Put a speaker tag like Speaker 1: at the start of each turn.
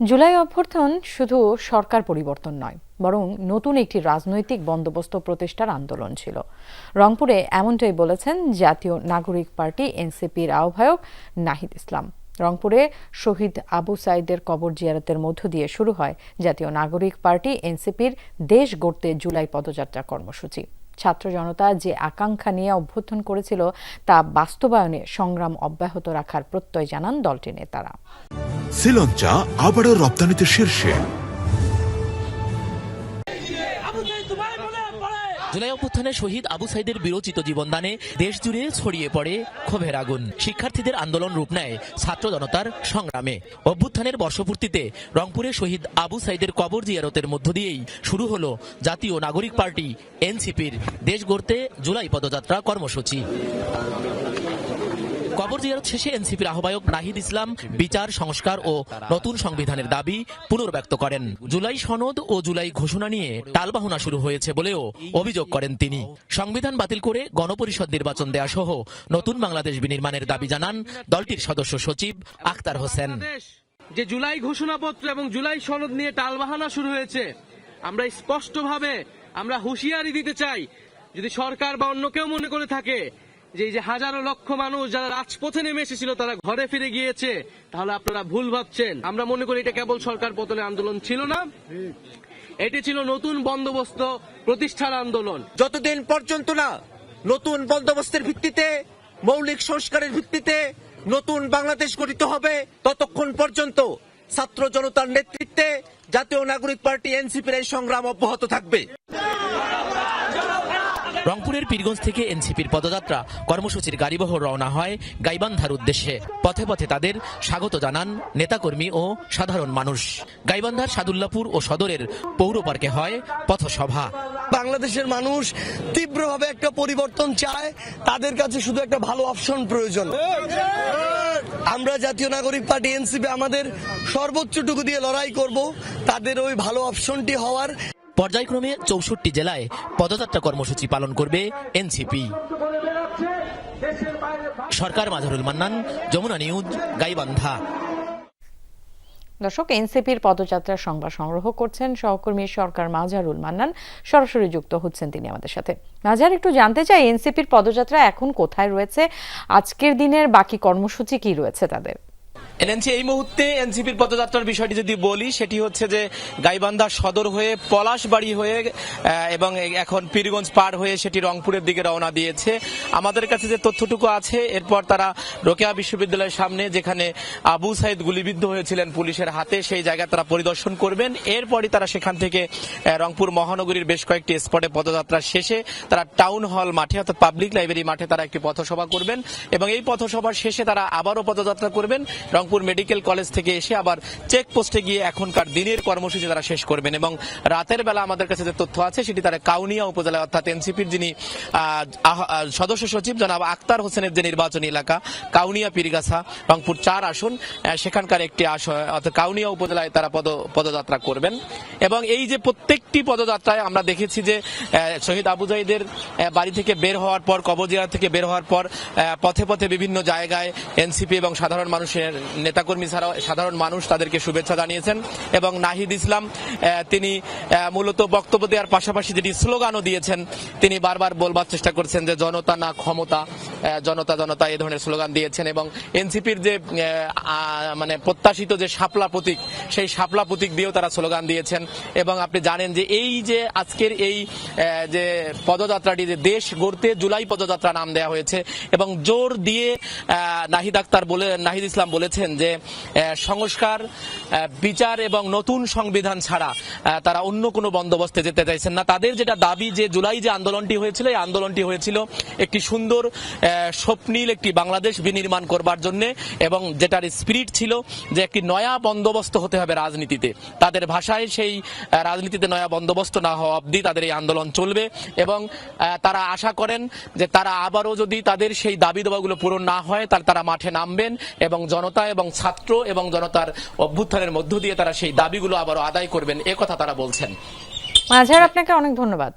Speaker 1: জুলাই অভ্যর্থন শুধু সরকার পরিবর্তন নয়, বরং নতুন একটি রাজনৈতিক বন্দোবস্ত প্রতিষ্ঠার আন্দোলন ছিল। রংপুরে এমনটাই বলেছেন জাতীয় নাগরিক পার্টি এনসিপির আহ্বায়ক নাহিদ ইসলাম। রংপুরে শহীদ আবু সাইদের কবর জিয়ারতের মধ্য দিয়ে শুরু হয় জাতীয় নাগরিক পার্টি এনসিপির দেশ গড়তে জুলাই পদযাত্রা কর্মসূচি। ছাত্র জনতা যে আকাঙ্ক্ষা নিয়ে অভ্যর্থন করেছিল তা বাস্তবায়নে সংগ্রাম অব্যাহত রাখার প্রত্যয় জানান দলটির নেতারা।
Speaker 2: শ্রীলঙ্কা আবারও রপ্তানিতে শীর্ষে।
Speaker 3: জুলাই অভ্যুত্থানে শহীদ আবু সাইদের বিরোচিত জীবনদানে দেশ জুড়ে ছড়িয়ে পড়ে ক্ষোভের আগুন। শিক্ষার্থীদের আন্দোলন রূপ নেয় ছাত্র জনতার সংগ্রামে। অভ্যুত্থানের বর্ষপূর্তিতে রংপুরে শহীদ আবু সাইদের কবর জিয়ারতের মধ্য দিয়েই শুরু হল জাতীয় নাগরিক পার্টি, এনসিপির। দেশ গড়তে জুলাই পদযাত্রা কর্মসূচি। কবর জিয়ারত শেষে এনসিপির আহ্বায়ক নাহিদ ইসলাম বিচার, সংস্কার ও নতুন সংবিধানের দাবি পুনর্ব্যক্ত করেন। জুলাই সনদ ও জুলাই ঘোষণা নিয়ে টালবাহনা শুরু হয়েছে বলেও অভিযোগ করেন তিনি। সংবিধান বাতিল করে গণপরিষদ নির্বাচন দেয়া সহ নতুন বাংলাদেশ বিনির্মাণের দাবি জানান দলটির সদস্য সচিব আখতার হোসেন।
Speaker 4: যে জুলাই ঘোষণাপত্র এবং জুলাই সনদ নিয়ে টালবাহানা শুরু হয়েছে, আমরা স্পষ্টভাবে আমরা হুঁশিয়ারি দিতে চাই। যদি সরকার বা অন্য কেউ মনে করে থাকে যে এই যে হাজারো লক্ষ মানুষ যারা রাজপথে নেমে এসেছিল, তারা ঘরে ফিরে গিয়েছে। তাহলে আপনারা ভুল ভাবছেন। আমরা মনে করি এটা কেবল সরকার পতনের আন্দোলন ছিল না। এটি ছিল নতুন বন্দোবস্ত প্রতিষ্ঠার আন্দোলন।
Speaker 5: যতদিন পর্যন্ত না নতুন বন্দোবস্তের ভিত্তিতে, মৌলিক সংস্কারের ভিত্তিতে নতুন বাংলাদেশ গঠিত হবে, ততক্ষণ পর্যন্ত ছাত্র জনতার নেতৃত্বে জাতীয় নাগরিক পার্টি, এনসিপির এই সংগ্রাম অব্যাহত থাকবে।
Speaker 3: রংপুরের পীরগঞ্জ থেকে এনসিপির পদযাত্রা। কর্মসূচির গাড়িবহর রওনা হয় গাইবান্ধার উদ্দেশ্যে। পথে পথে তাদের স্বাগত জানান নেতাকর্মী ও সাধারণ মানুষ। গাইবান্ধার সাদুল্লাপুর ও সদরের পৌর পার্কে হয় পথসভা।
Speaker 6: বাংলাদেশের মানুষ তীব্রভাবে একটা পরিবর্তন চায়। তাদের কাছে শুধু একটা ভালো অপশন প্রয়োজন। আমরা জাতীয় নাগরিক পার্টি, এনসিপি আমাদের সর্বোচ্চটুকু দিয়ে লড়াই করব। তাদের ওই ভালো অপশনটি হওয়ার
Speaker 3: পর্যায়ক্রমে চৌষট্টি জেলায় পদযাত্রা কর্মসূচি পালন করবে এনসিপি। সরকার মাঝারুল মান্নান, যমুনা নিউজ, গাইবান্ধা।
Speaker 1: দর্শক, এনসিপির পদযাত্রার সংবাদ সংগ্রহ করছেন সহকর্মী সরকার মাজারুল মান্নান। সরাসরি যুক্ত হচ্ছেন তিনি আমাদের সাথে। মাজার, একটু জানতে চাই, এনসিপির পদযাত্রা এখন কোথায় রয়েছে? আজকের দিনের বাকি কর্মসূচি কি রয়েছে তাদের?
Speaker 7: এনএনসি, এই মুহূর্তে এনসিপির পদযাত্রার বিষয়টি যদি বলি, সেটি হচ্ছে যে গাইবান্ধা সদর হয়ে পলাশবাড়ি হয়ে এবং এখন পীরগঞ্জ পার হয়ে সেটি রংপুরের দিকে রওনা দিয়েছে। আমাদের কাছে যে তথ্যটুকু আছে, এরপর তারা রোকেয়া বিশ্ববিদ্যালয়ের সামনে যেখানে আবু সাইদ গুলিবিদ্ধ হয়েছিলেন পুলিশের হাতে, সেই জায়গা তারা পরিদর্শন করবেন। এরপরই তারা সেখান থেকে রংপুর মহানগরীর বেশ কয়েকটি স্পটে পদযাত্রা শেষে তারা টাউন হল মাঠে, অর্থাৎ পাবলিক লাইব্রেরি মাঠে তারা একটি পথসভা করবেন। এবং এই পথসভার শেষে তারা আবারও পদযাত্রা করবেন। রংপুর মেডিকেল কলেজ থেকে এসে আবার চেক পোস্টে গিয়ে এখনকার দিনের কর্মসূচি তারা শেষ করবেন এবং রাতের বেলা আমাদের কাছে যে তথ্য আছে সেটি তারা কাউনিয়া উপজেলা অর্থাৎ এনসিপির যিনি সদস্য সচিব জনাব আক্তার হোসেনের যে নির্বাচনী এলাকা কাউনিয়া পীরগাছা রংপুর চার আসন সেখানকার একটি আসন অর্থাৎ কাউনিয়া উপজেলায় তারা পদ পদযাত্রা করবেন। এবং এই যে প্রত্যেকটি পদযাত্রায় আমরা দেখেছি যে শহীদ আবু জাইদের আহ, বাড়ি থেকে বের হওয়ার পর কবরজিয়া থেকে বের হওয়ার পর পথে পথে বিভিন্ন জায়গায় এনসিপি এবং সাধারণ মানুষের নেতাকর্মী ছাড়াও সাধারণ মানুষ তাদেরকে শুভেচ্ছা জানিয়েছেন। এবং নাহিদ ইসলাম তিনি মূলত বক্তব্য দেওয়ার পাশাপাশি যেটি স্লোগানও দিয়েছেন, তিনি বারবার বলবার চেষ্টা করছেন যে জনতা না ক্ষমতা জনতা জনতা এই ধরনের স্লোগান দিয়েছেন এবং এনসিপির যে মানে প্রত্যাশিত যে শাপলা প্রতীক, সেই শাপলা প্রতীক দিয়েও তারা স্লোগান দিয়েছেন। এবং আপনি জানেন যে এই যে আজকের এই যে পদযাত্রাটি, যে দেশ গড়তে জুলাই পদযাত্রা নাম দেওয়া হয়েছে এবং জোর দিয়ে নাহিদ আক্তার বলে নাহিদ ইসলাম বলেছেন যে সংস্কার বিচার এবং নতুন সংবিধান ছাড়া তারা অন্য কোনো বন্দোবস্তে যেতে চাইছেন না। তাদের যেটা দাবি যে জুলাই যে আন্দোলনটি হয়েছিল, এই আন্দোলনটি হয়েছিল একটি সুন্দর স্বপ্নীল একটি বাংলাদেশ বিনির্মাণ করবার জন্য এবং যেটার স্পিরিট ছিল যে একটি নয়া বন্দোবস্ত হতে হবে রাজনীতিতে। তাদের ভাষায় সেই রাজনীতিতে নয়া বন্দোবস্ত না হওয়া অবধি তাদের এই আন্দোলন চলবে এবং তারা আশা করেন যে তারা আবারও যদি তাদের সেই দাবি দাবাগুলো পূরণ না হয়, তাহলে তারা মাঠে নামবেন এবং জনতা এবং ছাত্র এবং জনতার অভ্যুত্থানের মধ্য দিয়ে তারা সেই দাবিগুলো আবারও আদায় করবেন কথা তারা বলছেন।
Speaker 1: মাঝার আপনাকে অনেক ধন্যবাদ।